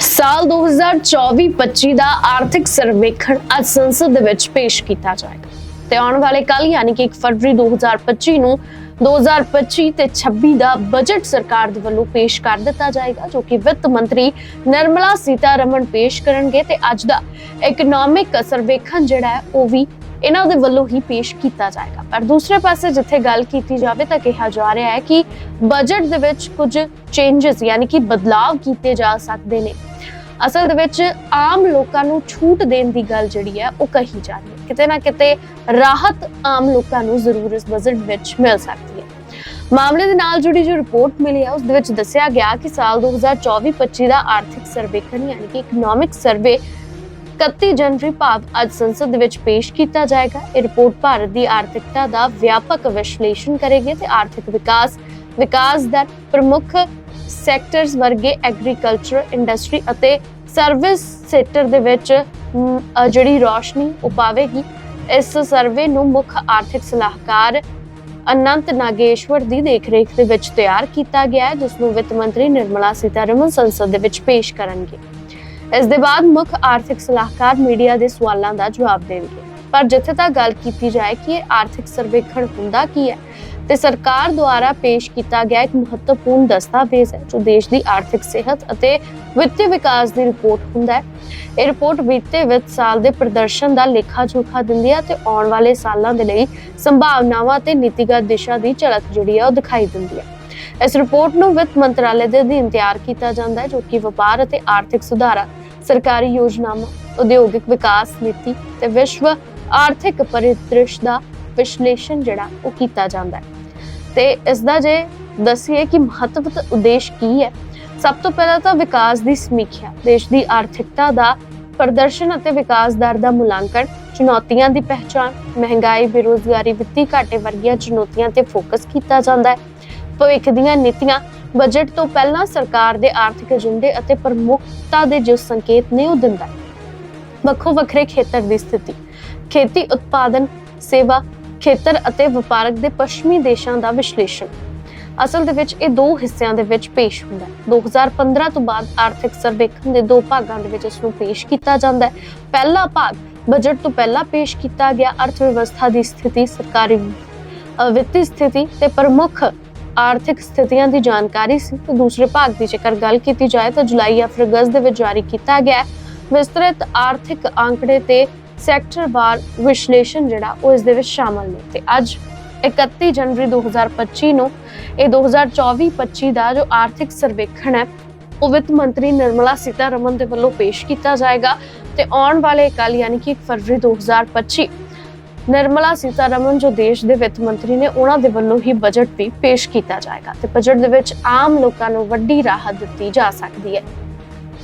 ਸਾਲ 2024-25 ਦਾ ਆਰਥਿਕ ਸਰਵੇਖਣ ਅੱਜ ਸੰਸਦ ਦੇ ਵਿੱਚ ਪੇਸ਼ ਕੀਤਾ ਜਾਏਗਾ। ਤੇ ਆਉਣ ਵਾਲੇ ਕੱਲ ਯਾਨੀ ਕਿ 1 ਫਰਵਰੀ 2025 ਨੂੰ 2025 ਤੇ 26 ਦਾ ਬਜਟ ਸਰਕਾਰ ਦੇ ਵੱਲੋਂ ਪੇਸ਼ ਕਰ ਦਿੱਤਾ ਜਾਏਗਾ, ਜੋ ਕਿ ਵਿੱਤ ਮੰਤਰੀ ਨਿਰਮਲਾ ਸੀਤਾਰਮਣ ਪੇਸ਼ ਕਰਨਗੇ ਤੇ ਅੱਜ ਦਾ ਇਕਨੋਮਿਕ ਸਰਵੇਖਣ ਜਿਹੜਾ ਹੈ, ਉਹ ਵੀ ਇਹਨਾਂ ਦੇ ਵੱਲੋਂ ਹੀ ਪੇਸ਼ ਕੀਤਾ ਜਾਏਗਾ। ਪਰ ਦੂਸਰੇ ਪਾਸੇ ਜਿੱਥੇ ਗੱਲ ਕੀਤੀ ਜਾਵੇ ਤਾਂ ਕਿਹਾ ਜਾ ਰਿਹਾ ਹੈ ਕਿ ਬਜਟ ਦੇ ਵਿੱਚ ਕੁਝ ਚੇਂਜਸ ਯਾਨੀ ਕਿ ਬਦਲਾਵ ਕੀਤੇ ਜਾ ਸਕਦੇ ਨੇ। ਅਸਲ ਦੇ ਵਿੱਚ ਆਮ ਲੋਕਾਂ ਨੂੰ ਛੂਟ ਦੇਣ ਦੀ ਗੱਲ ਜਿਹੜੀ ਹੈ ਉਹ ਕਹੀ ਜਾ ਰਹੀ ਹੈ। ਕਿਤੇ ਨਾ ਕਿਤੇ ਰਾਹਤ ਆਮ ਲੋਕਾਂ ਨੂੰ ਜ਼ਰੂਰ ਇਸ ਬਜਟ ਵਿੱਚ ਮਿਲ ਸਕਦੀ ਹੈ। ਮਾਮਲੇ ਦੇ ਨਾਲ ਜੁੜੀ ਜੋ ਰਿਪੋਰਟ ਮਿਲੀ ਹੈ, ਉਸ ਦੇ ਵਿੱਚ ਦੱਸਿਆ ਗਿਆ ਕਿ ਸਾਲ 2024-25 ਦਾ ਆਰਥਿਕ ਸਰਵੇਖਣ ਯਾਨੀ ਕਿ ਇਕਨੋਮਿਕ ਸਰਵੇ 31 ਜਨਵਰੀ ਭਾਵ ਅੱਜ ਸੰਸਦ ਦੇ ਵਿੱਚ ਪੇਸ਼ ਕੀਤਾ ਜਾਏਗਾ। ਇਹ ਰਿਪੋਰਟ ਭਾਰਤ ਦੀ ਆਰਥਿਕਤਾ ਦਾ ਵਿਆਪਕ ਵਿਸ਼ਲੇਸ਼ਣ ਕਰੇਗੀ ਤੇ ਆਰਥਿਕ ਵਿਕਾਸ ਵਿਕਾਸ ਦਰ ਪ੍ਰਮੁੱਖ ਸੈਕਟਰਸ ਵਰਗੇ ਐਗਰੀਕਲਚਰ, ਇੰਡਸਟਰੀ ਅਤੇ ਸਰਵਿਸ ਸੈਕਟਰ ਦੇ ਵਿੱਚ ਜਿਹੜੀ ਰੋਸ਼ਨੀ ਉਹ ਇਸ ਸਰਵੇ ਨੂੰ ਮੁੱਖ ਆਰਥਿਕ ਸਲਾਹਕਾਰ ਅਨੰਤ ਨਾਗੇਸ਼ਵਰ ਦੀ ਦੇਖਰੇਖ ਦੇ ਵਿੱਚ ਤਿਆਰ ਕੀਤਾ ਗਿਆ ਹੈ, ਜਿਸ ਨੂੰ ਵਿੱਤ ਮੰਤਰੀ ਨਿਰਮਲਾ ਸੀਤਾਰਮਨ ਸੰਸਦ ਦੇ ਵਿੱਚ ਪੇਸ਼ ਕਰਨਗੇ। ਇਸ ਦੇ ਬਾਅਦ ਮੁੱਖ ਆਰਥਿਕ ਸਲਾਹਕਾਰ ਮੀਡੀਆ ਦੇ ਸਵਾਲਾਂ ਦਾ ਜਵਾਬ ਦੇਣਗੇ। ਪਰ ਜਿੱਥੇ ਤੱਕ ਗੱਲ ਕੀਤੀ ਜਾਏ ਕਿ ਇਹ ਆਰਥਿਕ ਸਰਵੇਖਣ ਹੁੰਦਾ ਕੀ ਹੈ ਤੇ ਸਰਕਾਰ ਦੁਆਰਾ ਪੇਸ਼ ਕੀਤਾ ਗਿਆ ਇੱਕ ਮਹੱਤਵਪੂਰਨ ਦਸਤਾਵੇਜ਼ ਹੈ, ਜੋ ਦੇਸ਼ ਦੀ ਆਰਥਿਕ ਸਿਹਤ ਅਤੇ ਵਿੱਤੀ ਵਿਕਾਸ ਦੀ ਰਿਪੋਰਟ ਹੁੰਦਾ ਹੈ। ਇਹ ਰਿਪੋਰਟ ਬੀਤੇ ਵਿੱਤ ਸਾਲ ਦੇ ਪ੍ਰਦਰਸ਼ਨ ਦਾ ਲੇਖਾ ਜੋਖਾ ਦਿੰਦੀ ਹੈ ਤੇ ਆਉਣ ਵਾਲੇ ਸਾਲਾਂ ਦੇ ਲਈ ਸੰਭਾਵਨਾਵਾਂ ਤੇ ਨੀਤੀਗਤ ਦਿਸ਼ਾ ਦੀ ਝਲਕ ਜਿਹੜੀ ਹੈ ਉਹ ਦਿਖਾਈ ਦਿੰਦੀ ਹੈ। ਇਸ ਰਿਪੋਰਟ ਨੂੰ ਵਿੱਤ ਮੰਤਰਾਲੇ ਦੇ ਅਧੀਨ ਤਿਆਰ ਕੀਤਾ ਜਾਂਦਾ ਹੈ, ਜੋ ਕਿ ਵਪਾਰ ਅਤੇ ਆਰਥਿਕ ਸੁਧਾਰਾਂ, ਸਰਕਾਰੀ ਯੋਜਨਾਵਾਂ, ਉਦਯੋਗਿਕ ਵਿਕਾਸ ਨੀਤੀ ਤੇ ਵਿਸ਼ਵ ਆਰਥਿਕ ਪਰਿਦ੍ਰਿਸ਼ ਦਾ ਵਿਸ਼ਲੇਸ਼ਣ ਜਿਹੜਾ ਉਹ ਕੀਤਾ ਜਾਂਦਾ ਹੈ। ਤੇ ਇਸ ਦਾ ਜੇ ਦਸੀਏ ਕਿ ਮਹੱਤਵ ਉਦੇਸ਼ ਕੀ ਹੈ, ਸਭ ਤੋਂ ਪਹਿਲਾਂ ਤਾਂ ਵਿਕਾਸ ਦੀ ਸਮੀਖਿਆ, ਦੇਸ਼ ਦੀ ਆਰਥਿਕਤਾ ਦਾ ਪ੍ਰਦਰਸ਼ਨ ਅਤੇ ਵਿਕਾਸ ਦਰ ਦਾ ਮੁਲਾਂਕਣ, ਚੁਣੌਤੀਆਂ ਦੀ ਪਹਿਚਾਣ, ਮਹਿੰਗਾਈ, ਬੇਰੋਜ਼ਗਾਰੀ, ਵਿੱਤੀ ਘਾਟੇ ਵਰਗੀਆਂ ਚੁਣੌਤੀਆਂ ਤੇ ਫੋਕਸ ਕੀਤਾ ਜਾਂਦਾ ਹੈ। ਭਵਿੱਖ ਦੀਆਂ ਨੀਤੀਆਂ, ਬਜਟ ਤੋਂ ਪਹਿਲਾਂ ਸਰਕਾਰ ਦੇ ਆਰਥਿਕ ਏਜੰਡੇ ਅਤੇ ਪ੍ਰਮੁੱਖਤਾ ਦੇ ਜੋ ਸੰਕੇਤ ਨੇ ਉਹ ਦਿੰਦਾ ਵੱਖੋ ਵੱਖਰੇ ਖੇਤਰ ਦੀ ਸਥਿਤੀ, ਖੇਤੀ, ਉਤਪਾਦਨ, ਸੇਵਾ ਖੇਤਰ ਅਤੇ ਵਪਾਰਕ ਦੇ ਪੱਛਮੀ ਦੇਸ਼ਾਂ ਦਾ ਵਿਸ਼ਲੇਸ਼ਣ। ਅਸਲ ਦੇ ਵਿੱਚ ਇਹ ਦੋ ਹਿੱਸਿਆਂ ਦੇ ਵਿੱਚ ਪੇਸ਼ ਹੁੰਦਾ ਹੈ। 2015 ਤੋਂ ਬਾਅਦ ਆਰਥਿਕ ਸਰਵੇਖਣ ਦੇ ਦੋ ਭਾਗਾਂ ਦੇ ਵਿੱਚ ਇਸ ਨੂੰ ਪੇਸ਼ ਕੀਤਾ ਜਾਂਦਾ ਹੈ। ਪਹਿਲਾ ਭਾਗ ਬਜਟ ਤੋਂ ਪਹਿਲਾਂ ਪੇਸ਼ ਕੀਤਾ ਗਿਆ ਅਰਥ ਵਿਵਸਥਾ ਦੀ ਸਥਿਤੀ, ਸਰਕਾਰੀ ਵਿੱਤੀ ਸਥਿਤੀ ਤੇ ਪ੍ਰਮੁੱਖ ਆਰਥਿਕ ਸਥਿਤੀਆਂ ਦੀ ਜਾਣਕਾਰੀ ਸੀ। ਤੇ ਦੂਸਰੇ ਭਾਗ ਦੀ ਜੇਕਰ ਗੱਲ ਕੀਤੀ ਜਾਏ ਤਾਂ ਜੁਲਾਈ ਜਾਂ ਫਿਰ ਅਗਸਤ ਦੇ ਵਿੱਚ ਜਾਰੀ ਕੀਤਾ ਗਿਆ ਵਿਸਤ੍ਰਿਤ ਆਰਥਿਕ ਆંકੜੇ ਤੇ ਸੈਕਟਰਵਾਰ ਵਿਸ਼ਲੇਸ਼ਣ ਜਿਹੜਾ, ਉਹ ਇਸ ਦੇ ਵਿੱਚ ਸ਼ਾਮਲ ਨੇ। ਤੇ ਅੱਜ 31 ਜਨਵਰੀ 2025 ਨੂੰ, ਇਹ 2024-25 ਦਾ ਜੋ ਆਰਥਿਕ ਸਰਵੇਖਣ ਹੈ, ਉਹ ਵਿੱਤ ਮੰਤਰੀ ਨਿਰਮਲਾ ਸੀਤਾਰਮਨ ਦੇ ਵੱਲੋਂ ਪੇਸ਼ ਕੀਤਾ ਜਾਏਗਾ। ਤੇ ਆਉਣ ਵਾਲੇ ਕੱਲ ਯਾਨੀ ਕਿ 1 ਫਰਵਰੀ 2025 ਨਿਰਮਲਾ ਸੀਤਾਰਮਨ ਜੋ ਦੇਸ਼ ਦੇ ਵਿੱਤ ਮੰਤਰੀ ਨੇ, ਉਹਨਾਂ ਦੇ ਵੱਲੋਂ ਹੀ ਬਜਟ ਵੀ ਪੇਸ਼ ਕੀਤਾ ਜਾਏਗਾ। ਤੇ ਬਜਟ ਦੇ ਵਿੱਚ ਆਮ ਲੋਕਾਂ ਨੂੰ ਵੱਡੀ ਰਾਹਤ ਦਿੱਤੀ ਜਾ ਸਕਦੀ ਹੈ।